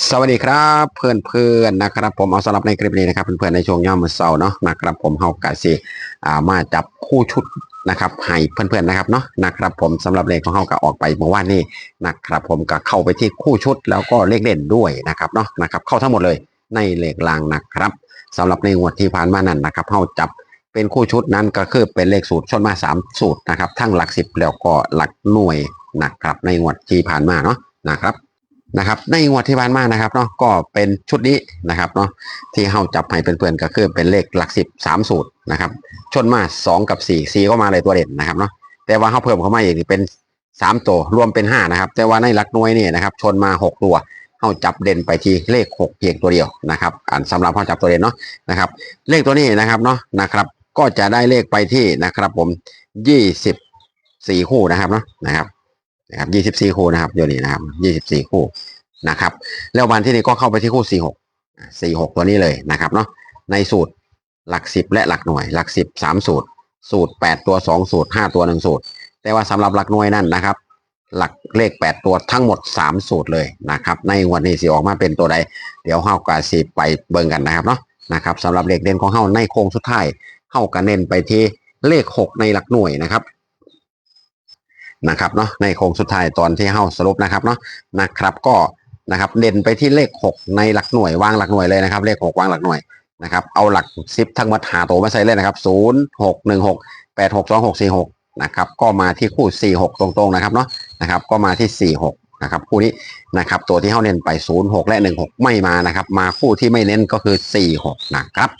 สวัสดีครับเพื่อนเพื่อนๆนะครับผมเอาสำหรับในคลิปนี้นะครับเพื่อนๆในช่วงย่อมอเสาร์เนาะนะครับผมเฮากะสิอ่ามาจับคู่ชุดนะครับให้เพื่อนๆนะครับเนาะนะครับผมสำหรับเลขของเฮากะออกไปเมื่อวานนี้นะครับผมก็เข้าไปที่คู่ชุดแล้วก็เลขเด่นด้วยนะครับเนาะนะครับเข้าทั้งหมดเลยในเลขลางนะครับสำหรับในงวดที่ผ่านมานั้นนะครับเฮาจับเป็นคู่ชุดนั้นก็คือเป็นเลขสูตรชนมาสามสูตรนะครับทั้งหลักสิบแล้วก็หลักหน่วยนะครับในงวดที่ผ่านมาเนาะนะครับ นะครับ ในงวดที่ผ่านมานะครับเนาะก็เป็นชุดนี้นะครับเนาะที่เฮาจับให้เพื่อนๆก็คือเป็นเลขหลักสิบสามสูตรนะครับ ชนมาสองกับสี่สี่ก็มาเลยตัวเด่นนะครับเนาะแต่ว่าเฮาเพิ่มเข้ามาอีกนี่เป็นสามตัวรวมเป็นห้านะครับ แต่ว่าในหลักหน่วยนี่นะครับชนมาหกตัวเฮาจับเด่นไปที่เลขหกเพียงตัวเดียวนะครับอันสำหรับเฮาจับตัวเด่นเนาะนะครับ เลขตัวนี้นะครับเนาะนะครับ ก็จะได้เลขไปที่นะครับผมยี่สิบสี่คู่นะครับเนาะนะครับ นะครับยี่สิบสี่คู่นะครับเดี๋ยวนี้นะครับยี่สิบสี่คู่นะครับ แล้ววันที่นี้ก็เข้าไปที่คู่สี่หกสี่หกตัวนี้เลยนะครับเนาะในสูตรหลักสิบและหลักหน่วย หลักสิบสามสูตร สูตรแปดตัวสองสูตรห้าตัวหนึ่งสูตร แต่ว่าสำหรับหลักหน่วยนั่นนะครับ หลักเลขแปดตัวทั้งหมดสามสูตรเลยนะครับ ในวันนี้สิออกมาเป็นตัวใด เดี๋ยวเฮากาสิไปเบิ่งกันนะครับเนาะนะครับสำหรับเลขเด่นของเฮาในโค้งสุดท้ายเฮากันเน้นไปที่เลขหกในหลักหน่วยนะครับ นะครับเนาะในโค้งสุดท้ายตอนที่เฮาสรุปนะครับเนาะนะครับก็นะครับเด่นไปที่เลข 6 ในหลักหน่วยวางหลักหน่วยเลยนะครับ เลข 6 วางหลักหน่วยนะครับเอาหลักซิปทั้งหมดหาตัวมาใส่เลยนะครับ0 6 1 6 8 6 2 6 4 6นะครับก็มาที่คู่4 6ตรงๆนะครับเนาะนะครับก็มาที่4 6นะครับคู่นี้นะครับตัวที่เฮาเน้นไป 0 6 และ 1 6 ไม่มานะครับ มาคู่ที่ไม่เน้นก็คือ 4 6 นะครับ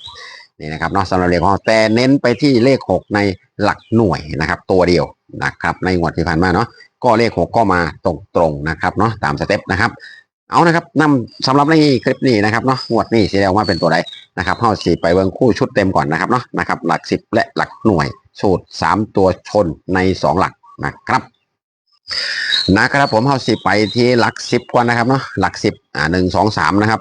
นี่นะครับเนาะสำหรับเลขของแต่เน้นไปที่เลข 6 ในหลักหน่วยนะครับ ตัวเดียวนะครับในงวดที่ผ่านมาเนาะก็เลขหกก็มาตรงๆนะครับเนาะตามสเต็ปนะครับเอานะครับนำสำหรับในคลิปนี้นะครับเนาะงวดนี้สีแดงว่าเป็นตัวใดนะครับเฮาสีไปเบิ่งคู่ชุดเต็มก่อนนะครับเนาะนะครับหลักสิบและหลักหน่วย สูตรสามตัวชนในสองหลักนะครับนะครับผมเฮาสีไปที่หลักสิบก่อนนะครับเนาะหลักสิบอ่าหนึ่งสองสามนะครับ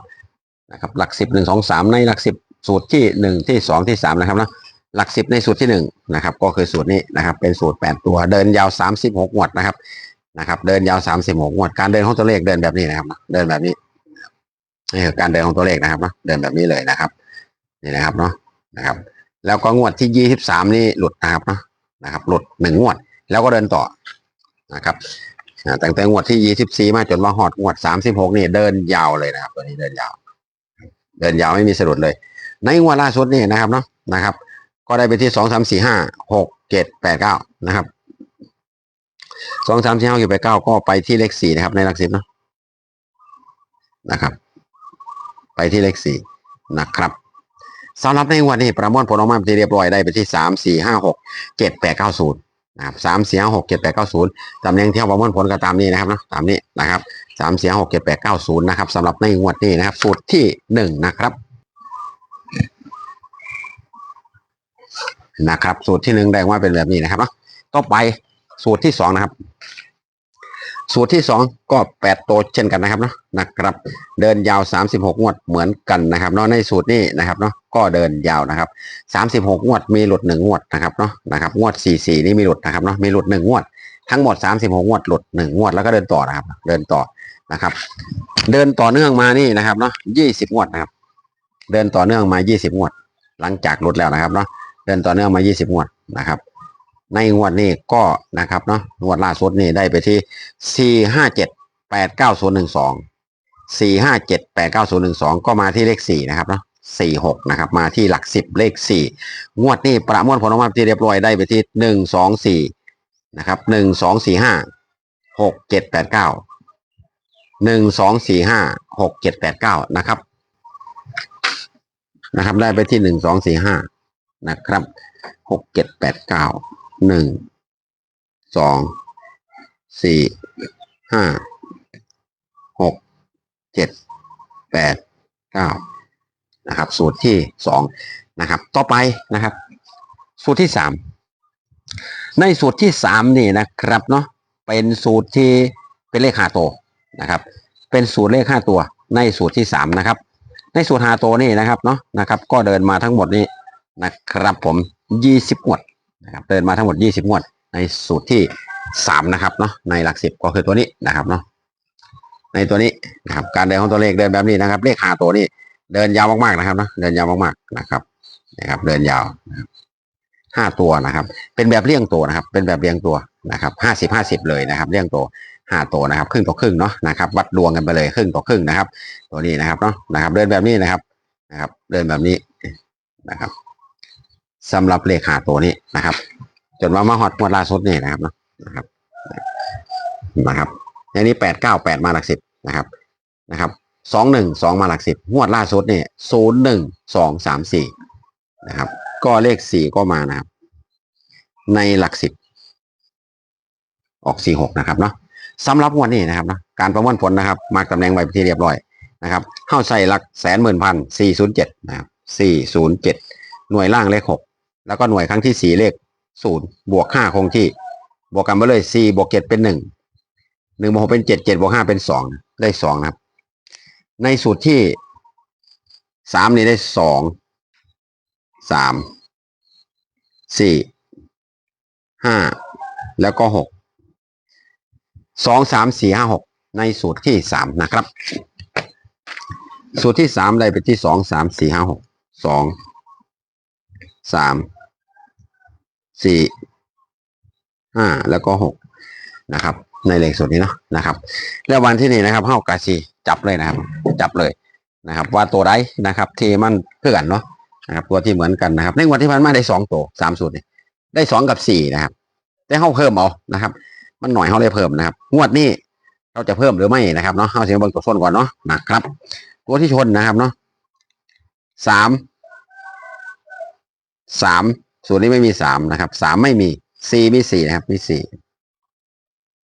นะครับหลักสิบหนึ่งสองสามในหลักสิบ สูตรที่หนึ่งที่สองที่สามนะครับเนาะหลักสิบในสูตรที่หนึ่งนะครับ ก็คือสูตรนี้นะครับ เป็นสูตรแปดตัวเดินยาวสามสิบหกงวดนะครับนะครับ เดินยาวสามสิบหกงวดการเดินของตัวเลขเดินแบบนี้นะครับ เดินแบบนี้นี่คือการเดินของตัวเลขนะครับเนาะเดินแบบนี้เลยนะครับนี่นะครับเนาะนะครับ แล้วก็งวดที่ยี่สิบสามนี่หลุดนะครับเนาะนะครับ หลุดหนึ่งงวด แล้วก็เดินต่อนะครับอ่ตั้งแต่งวดที่ยี่สิบสี่มาจนว่าหอดงวดสามสิบหกนี่เดินยาวเลยนะครับ ตัวนี้เดินยาว เดินยาวไม่มีสะดุดเลย ในงวดล่าสุดนี่นะครับเนาะนะครับ ก็ได้ไปที่สองสามสี่ห้าหกเจ็ดแปดเก้านะครับสองสามสี่ห้าหกเจ็ดแปดเก้าก็ไปที่เลขสี่นะครับ ในหลักสิบเนาะนะครับ ไปที่เลขสี่นะครับสำหรับในวันนี้ประมวลผลออกมาเป็นที่เรียบร้อยได้ไปที่สามสี่ห้าหกเจ็ดแปดเก้าศูนย์นะครับสามสี่ห้าหกเจ็ดแปดเก้าศูนย์ตำแหน่งเที่เราประมวลผลก็ตามนี้นะครับเนาะตามนี้นะครับสามสี่ห้าหกเจ็ดแปดเก้าศูนย์นะครับสำหรับในงวดนี้นะครับ สูตรที่หนึ่งนะครับ นะครับ สูตรที่หนึ่งแดงว่าเป็นแบบนี้นะครับเนาะต่อไปสูตรที่สองนะครับ สูตรที่สองก็แปดตัวเช่นกันนะครับเนาะนะครับ เดินยาวสามสิบหกงวดเหมือนกันนะครับเนาะในสูตรนี้นะครับเนาะก็เดินยาวนะครับสามสิบหกงวดมีหลุดหนึ่งงวดนะครับเนาะนะครับงวดสี่สี่นี่มีหลุดนะครับเนาะมีหลุดหนึ่งงวดทั้งหมดสามสิบหกงวด หลุดหนึ่งงวด แล้วก็เดินต่อนะครับ เดินต่อนะครับ เดินต่อเนื่องมานี่นะครับเนาะยี่สิบงวดนะครับ เดินต่อเนื่องมายี่สิบงวด หลังจากหลุดแล้วนะครับเนาะ ดินต่อเนื่องมา 20 งวดนะครับ ในงวดนี้ก็นะครับเนาะงวดล่าสุดนี่ได้ไปที่ 4 5 7 8 9 0 1 2 4 5 7 8 9 0 1 2 ก็มาที่เลข 4 นะครับเนาะ4 6นะครับมาที่หลัก10เลข4งวดนี้ประมวลผลออกมาที่เรียบร้อยได้ไปที่1 2 4นะครับ1 2 4 5 6 7 8 9 1 2 4 5 6 7 8 9นะครับ นะครับ ได้ไปที่1 2 4 5 นะครับหกเจ็ดแปดเก้าหนึ่งสองสี่ห้าหกเจ็ดแปดเก้านะครับ สูตรที่สองนะครับ ต่อไปนะครับ สูตรที่สามในสูตรที่สามนี่นะครับเนาะเป็นสูตรที่เป็นเลขห้าตัวนะครับ เป็นสูตรเลขห้าตัว ในสูตรที่สามนะครับ ในสูตรห้าตัวนี่นะครับเนาะนะครับ ก็เดินมาทั้งหมดนี้ นะครับผมยี่สิบงวดนะครับเดินมาทั้งหมดยี่สิบงวด ในสูตรที่สามนะครับเนาะในหลักสิบก็คือตัวนี้นะครับเนาะในตัวนี้นะครับการเดินของตัวเลขเดินแบบนี้นะครับ เลขหาตัวนี้ เดินยาวมากๆนะครับเนอะเดินยาวมากๆนะครับนะครับ เดินยาวห้าตัวนะครับ เป็นแบบเรียงตัวนะครับ เป็นแบบเรียงตัวนะครับห้าสิบห้าสิบเลยนะครับ เรียงตัวห้าตัวนะครับ ครึ่งต่อครึ่งเนาะนะครับ วัดดวงกันไปเลยครึ่งต่อครึ่งนะครับ ตัวนี้นะครับเนาะนะครับ เดินแบบนี้นะครับนะครับ เดินแบบนี้นะครับ สำหรับเลขหาตัวนี้นะครับ จนว่ามาฮอตงวดล่าสุดนี่นะครับเนาะนะครับนะครับอย่างนี้แปดเก้าแปดมาหลักสิบนะครับนะครับสองหนึ่งสองมาหลักสิบงวดล่าสุดเนี่ยศูนย์หนึ่งสองสามสี่นะครับ ก็เลขสี่ก็มานะครับ ในหลักสิบออกสี่หกนะครับเนาะสำหรับวดนี้นะครับนะการประมวลผลนะครับ มาตำแหน่งไว้ที่เรียบร้อยนะครับเข้าใส่หลักแสนหมื่นพันสี่ศูนย์เจ็ดนะครับสี่ศูนย์เจ็ดหน่วยล่างเลขหก แล้วก็หน่วยครั้งที่สี่เลขศูนย์บวกห้าคงที่ บวกกันไปเลยสี่บวกเจ็ดเป็นหนึ่งหนึ่งบวกหกเป็นเจ็ดเจ็ดบวกห้าเป็นสองได้สองนะครับ ในสูตรที่สามนี่ได้สองสามสี่ห้าแล้วก็หกสองสามสี่ห้าหกในสูตรที่สามนะครับ สูตรที่สามได้ไปที่สองสามสี่ห้าหกสอง สามสี่ห้าแล้วก็หกนะครับ ในเลขสูตรนี้เนาะนะครับ แล้ววันที่นี่นะครับเฮากาซีจับเลยนะครับ จับเลยนะครับ ว่าตัวใดนะครับ ที่มันเพื่อนเนาะนะครับ ตัวที่เหมือนกันนะครับ ในวันที่ผ่านมาได้สองตัวสามสูตรนี่ได้สองกับสี่นะครับ แต่เฮาเพิ่มเอานะครับ มันหน่อยเฮาเลยเพิ่มนะครับ งวดนี้เราจะเพิ่มหรือไม่นะครับเนาะเฮาเสียงเบิ่งตัวส้นก่อนเนาะนะครับ ตัวที่ชนนะครับเนาะสาม สามสูตรนี้ไม่มีสามนะครับสามไม่มีสี่มีสี่นะครับ มีสี่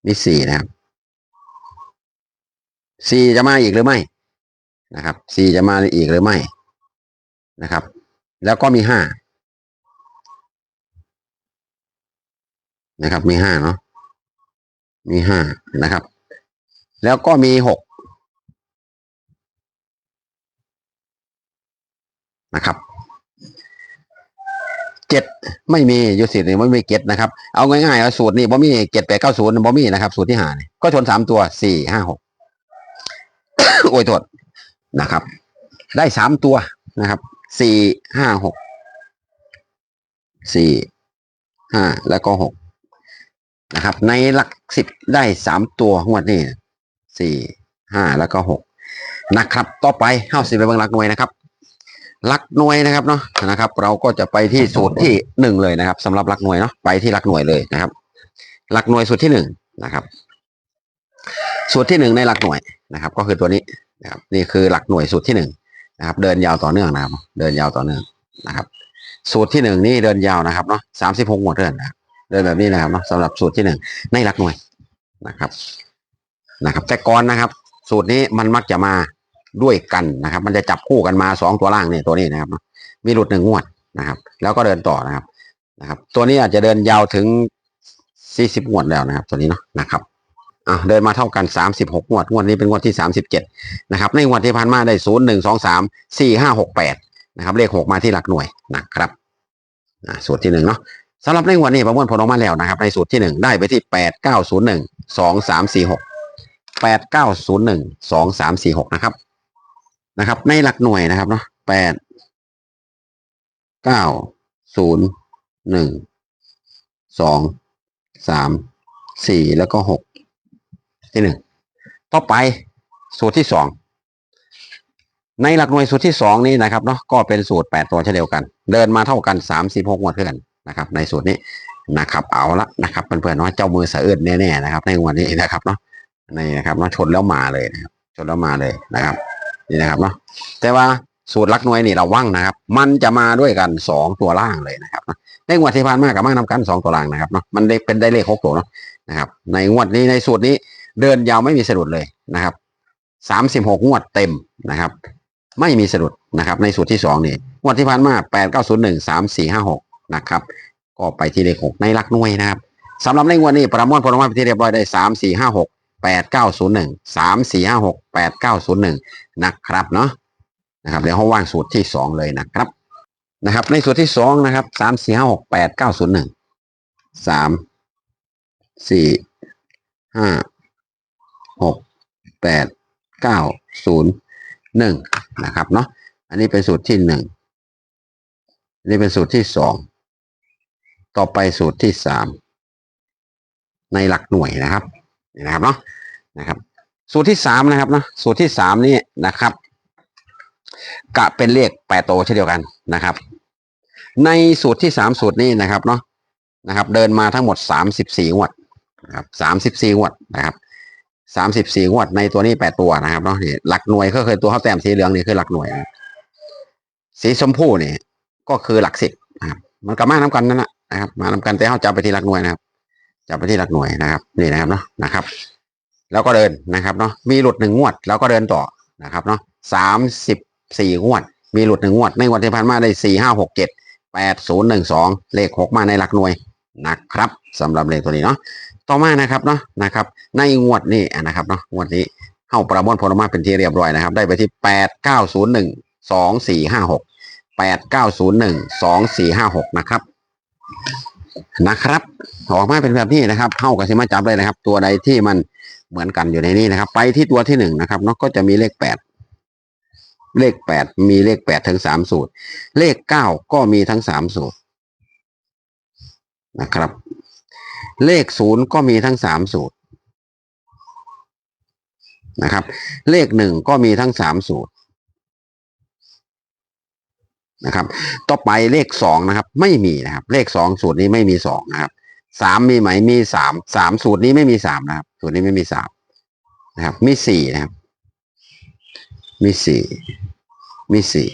มีสี่นะครับสี่จะมาอีกหรือไม่นะครับสี่จะมาอีกหรือไม่นะครับ แล้วก็มีห้านะครับ มีห้าเนาะมีห้านะครับ แล้วก็มีหกนะครับ เจ็ดไม่มีอยูสิทธิ์นี่ไม่มีเจ็ดนะครับ เอาง่ายๆเอาสูตรนี่บ่มีเจ็ดแปดเก้าศูนย์บ่มีนะครับ สูตรที่หานี่ก็ชนสามตัวสี่ห้าหกโอ้ยโทษนะครับ ได้สามตัวนะครับสี่ห้าหกสี่ห้าแล้วก็หกนะครับ ในหลักสิบได้สามตัวงวดนี้สี่ห้าแล้วก็หกนะครับ ต่อไปเข้าสิบไปเบิ่งหลักหน่วยนะครับ ลักหน่วยนะครับเนาะนะครับ เราก็จะไปที่สูตรที่หนึ่งเลยนะครับสำหรับหลักหน่วยเนาะไปที่หลักหน่วยเลยนะครับหลักหน่วยสูตรที่หนึ่งนะครับ สูตรที่หนึ่งในหลักหน่วยนะครับ ก็คือตัวนี้นะครับ นี่คือหลักหน่วยสูตรที่หนึ่งนะครับ เดินยาวต่อเนื่องนะครับ เดินยาวต่อเนื่องนะครับ สูตรที่หนึ่งนี่เดินยาวนะครับเนาะสามสิบหกหมวดเดินนะครับเดินแบบนี้นะครับเนาะสำหรับสูตรที่หนึ่งในหลักหน่วยนะครับนะครับ แต่ก่อนนะครับ สูตรนี้มันมักจะมา ด้วยกันนะครับ มันจะจับคู่กันมาสองตัวล่างเนี่ยตัวนี้นะครับ มีหลุดหนึ่งงวดนะครับ แล้วก็เดินต่อนะครับนะครับ ตัวนี้อาจจะเดินยาวถึงสี่สิบงวดแล้วนะครับ ตัวนี้เนาะนะครับอะเดินมาเท่ากันสามสิบหกงวด งวดนี้เป็นงวดที่สามสิบเจ็ดนะครับ ในงวดที่ผ่านมาได้ศูนย์หนึ่งสองสามสี่ห้าหกแปดนะครับ เลขหกมาที่หลักหน่วยนะครับอะสูตรที่หนึ่งเนาะสำหรับในงวดนี้ประมวลผลออกมาแล้วนะครับ ในสูตรที่หนึ่งได้ไปที่แปดเก้าศูนย์หนึ่งสองสามสี่หกแปดเก้าศูนย์หนึ่งสองสามสี่หกนะครับ นะครับ ในหลักหน่วยนะครับเนาะแปดเก้าศูนย์หนึ่งสองสามสี่แล้วก็หกที่หนึ่งต่อไปสูตรที่สองในหลักหน่วยสูตรที่สองนี้นะครับเนาะก็เป็นสูตรแปดตัวเช่นเดียวกัน เดินมาเท่ากันสามสิบหกงวดเท่ากันนะครับ ในสูตรนี้นะครับ เอาละนะครับเพื่อนๆเนาะเจ้ามือเสะอื้นแน่ๆนะครับ ในงวันนี้นะครับเนาะในนะครับเนาะชนแล้วมาเลยนะครับชนแล้วมาเลยนะครับ นี่นะครับเนาะแต่ว่าสูตรลักหน่วยนี่เราว่างนะครับ มันจะมาด้วยกันสองตัวล่างเลยนะครับในงวดที่ผ่านมากับมานำกันสองตัวล่างนะครับเนาะมันได้เป็นได้เลขหกตัวเนาะนะครับ ในงวดนี้ในสูตรนี้เดินยาวไม่มีสะดุดเลยนะครับสามสิบหกงวดเต็มนะครับ ไม่มีสะดุดนะครับ ในสูตรที่สองนี่งวดที่ผ่านมาแปดเก้าศูนย์หนึ่งสามสี่ห้าหกนะครับ ก็ไปที่เลขหกในลักหน่วยนะครับสำหรับในงวดนี้ประมวลผลออกมาเป็นที่เรียบร้อยได้สามสี่ห้าหก แปดเก้าศูนย์หนึ่งสามสี่ห้าหกแปดเก้าศูนย์หนึ่งนะครับเนาะนะครับเดี๋ยวเขาว่างสูตรที่สองเลยนะครับนะครับ ในสูตรที่สองนะครับสามสี่ห้าหกแปดเก้าศูนย์หนึ่งสามสี่ห้าหกแปดเก้าศูนย์หนึ่งนะครับเนาะอันนี้เป็นสูตรที่หนึ่งอันนี้เป็นสูตรที่สองต่อไปสูตรที่สามในหลักหน่วยนะครับ นี่นะครับเนาะนะครับ สูตรที่สามนะครับเนาะสูตรที่สามนี่นะครับกะเป็นเลขแปดโตวเช่นเดียวกันนะครับ ในสูตรที่สามสูตรนี้นะครับเนาะนะครับ เดินมาทั้งหมดสามสิบสี่งวดนะครับสามสิบสี่งวดนะครับสามสิบสี่งวดในตัวนี้แปดตัวนะครับเนาะนี่หลักหน่วยก็คือตัวข้าวแต้มสีเหลืองนี่คือหลักหน่วย สีชมพูนี่ก็คือหลักสิบนะครับมันก็มาน้ากันนั่นแหละนะครับ มาน้ากันแต่เขาจับไปที่หลักหน่วยนะครับ จับไปที่หลักหน่วยนะครับนี่นะครับเนาะนะครับ แล้วก็เดินนะครับเนาะมีหลุดหนึ่งงวด แล้วก็เดินต่อนะครับเนาะสามสิบสี่งวด มีหลุดหนึ่งงวดในงวดที่ผ่านมาได้สี่ห้าหกเจ็ดแปดศูนย์หนึ่งสองเลขหกมาในหลักหน่วยนะครับสำหรับเลขตัวนี้เนาะต่อมานะครับเนาะนะครับ ในงวดนี้นะครับเนาะงวดนี้เข้าประมวลผลออกมาเป็นที่เรียบร้อยนะครับ ได้ไปที่แปดเก้าศูนย์หนึ่งสองสี่ห้าหกแปดเก้าศูนย์หนึ่งสองสี่ห้าหกนะครับ นะครับ ออกมาเป็นแบบนี้นะครับเข้ากับสิมาจับเลยนะครับ ตัวใดที่มันเหมือนกันอยู่ในนี้นะครับ ไปที่ตัวที่หนึ่งนะครับเนาะก็จะมีเลขแปดเลขแปดมีเลขแปดถึงสามสูตร เลขเก้าก็มีทั้งสามสูตรนะครับ เลขศูนย์ก็มีทั้งสามสูตรนะครับ เลขหนึ่งก็มีทั้งสามสูตร นะครับ ต่อไปเลขสองนะครับ ไม่มีนะครับ เลขสองสูตรนี้ไม่มีสองนะครับสามมีไหมมีสามสามสูตรนี้ไม่มีสามนะครับ สูตรนี้ไม่มีสามนะครับ มีสี่นะครับ มีสี่มีสี่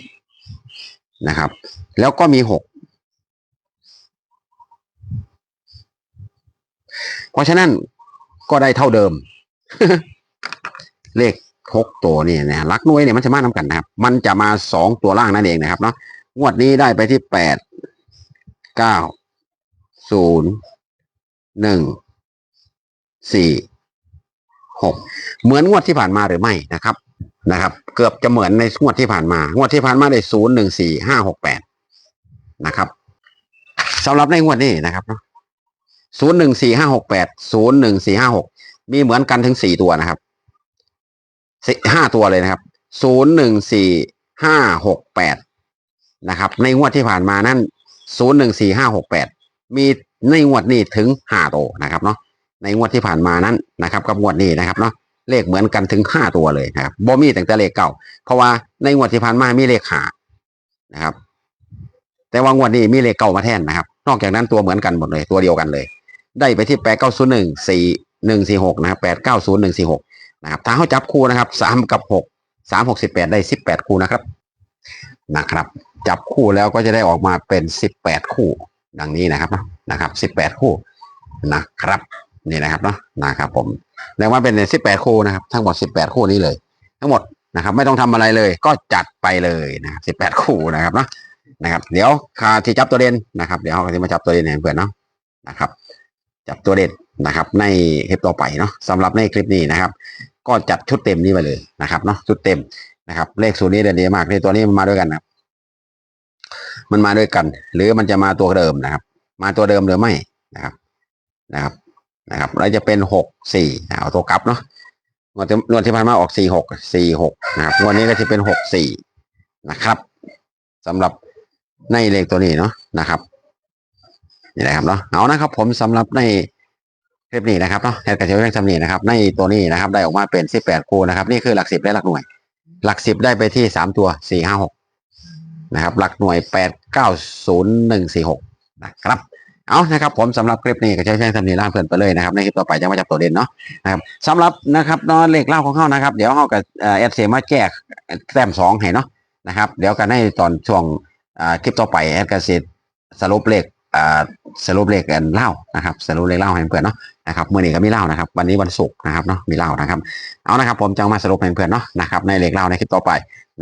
นะครับ แล้วก็มีหกเพราะฉะนั้นก็ได้เท่าเดิม เลข หกตัวนี่นะลักน่วยเนี่ยมันจะมาทำกันนะครับ มันจะมาสองตัวล่างนั่นเองนะครับเนาะงวดนี้ได้ไปที่แปดเก้าศูนย์หนึ่งสี่หกเหมือนงวดที่ผ่านมาหรือไม่นะครับนะครับ เกือบจะเหมือนในงวดที่ผ่านมางวดที่ผ่านมาได้ศูนย์หนึ่งสี่ห้าหกแปดนะครับสำหรับในงวดนี้นะครับศูนย์หนึ่งสี่ห้าหกแปดศูนย์หนึ่งสี่ห้าหกมีเหมือนกันถึงสี่ตัวนะครับ ห้าตัวเลยนะครับศูนย์หนึ่งสี่ห้าหกแปดนะครับ ในงวดที่ผ่านมานั่นศูนย์หนึ่งสี่ห้าหกแปดมีในงวดนี้ถึงห้าตัวนะครับเนาะในงวดที่ผ่านมานั้นนะครับกับงวดนี้นะครับเนาะเลขเหมือนกันถึงห้าตัวเลยนะครับบ่มีแต่แต่เลขเก่า เพราะว่าในงวดที่ผ่านมามีเลขหานะครับ แต่ว่างวดนี้มีเลขเก่ามาแทนนะครับ นอกจากนั้นตัวเหมือนกันหมดเลยตัวเดียวกันเลย ได้ไปที่แปดเก้าศูนย์หนึ่งสี่หนึ่งสี่หกนะครับแปดเก้าศูนย์หนึ่งสี่หก นะครับถ้าเขาจับคู่นะครับสามกับหกสามหกสิบแปดได้สิบแปดคู่นะครับนะครับ จับคู่แล้วก็จะได้ออกมาเป็นสิบแปดคู่ดังนี้นะครับนะครับสิบแปดคู่นะครับนี่นะครับเนาะนะครับผมแล้วว่าเป็นสิบแปดคู่นะครับทั้งหมดสิบแปดคู่นี้เลย ทั้งหมดนะครับไม่ต้องทำอะไรเลยก็จัดไปเลยนะสิบแปดคู่นะครับเนาะนะครับเดี๋ยวคาที่จับตัวเด่นนะครับ เดี๋ยวเขาจะมาจับตัวเด่นเพื่อนเนาะนะครับ จับตัวเด่นนะครับ ในคลิปต่อไปเนาะสำหรับในคลิปนี้นะครับ ก็จัดชุดเต็มนี้ไปเลยนะครับเนาะชุดเต็มนะครับ เลขสูตรนี้เด่นดีมากเลขตัวนี้มันมาด้วยกันนะครับ มันมาด้วยกัน หรือมันจะมาตัวเดิมนะครับ มาตัวเดิมหรือไม่นะครับนะครับนะครับเราจะเป็นหกสี่เอาตัวกลับเนาะงวดที่งวดที่ผ่านมาออกสี่หกสี่หกนะครับงวดนี้ก็จะเป็นหกสี่นะครับสำหรับในเลขตัวนี้เนาะนะครับนี่นะครับเนาะเอานะครับ ผมสำหรับใน คลิปนี้นะครับเนาะแอดกระเช้เรื่องจำนี้นะครับในตัวนี้นะครับได้ออกมาเป็นสิบแปดคู่นะครับนี่คือหลักสิบและหลักหน่วย หลักสิบได้ไปที่สามตัวสี่ห้าหกนะครับหลักหน่วยแปดเก้าศูนย์หนึ่งสี่หกนะครับเอานะครับผมสำหรับคลิปนี้ก็ใช้แจ้งทำนีล่าเพื่อนไปเลยนะครับในคลิปต่อไปจะมาจับตัวเด่นเนาะนะครับสำหรับนะครับนอนเลขเล่าของเขานะครับเดี๋ยวเขากับเอฟซีมาแก้แต้มสองให้เนาะนะครับเดี๋ยวกันให้ตอนช่วงคลิปต่อไปแอดกสิสรุปเลข สรุปเลขกันเล่านะครับสรุปเลขเล่าให้เพื่อนเนาะนะครับเมื่อนี้ก็มีเล่านะครับ วันนี้วันศุกร์นะครับเนาะมีเล่านะครับเอานะครับ ผมจะมาสรุปให้เพื่อนเนาะนะครับในเลขเล่าในคลิปต่อไป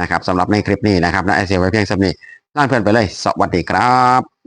นะครับสำหรับในคลิปนี้นะครับและไอเซียไว้เพียงสำนี้ล่าเพื่อนไปเลย สวัสดีครับ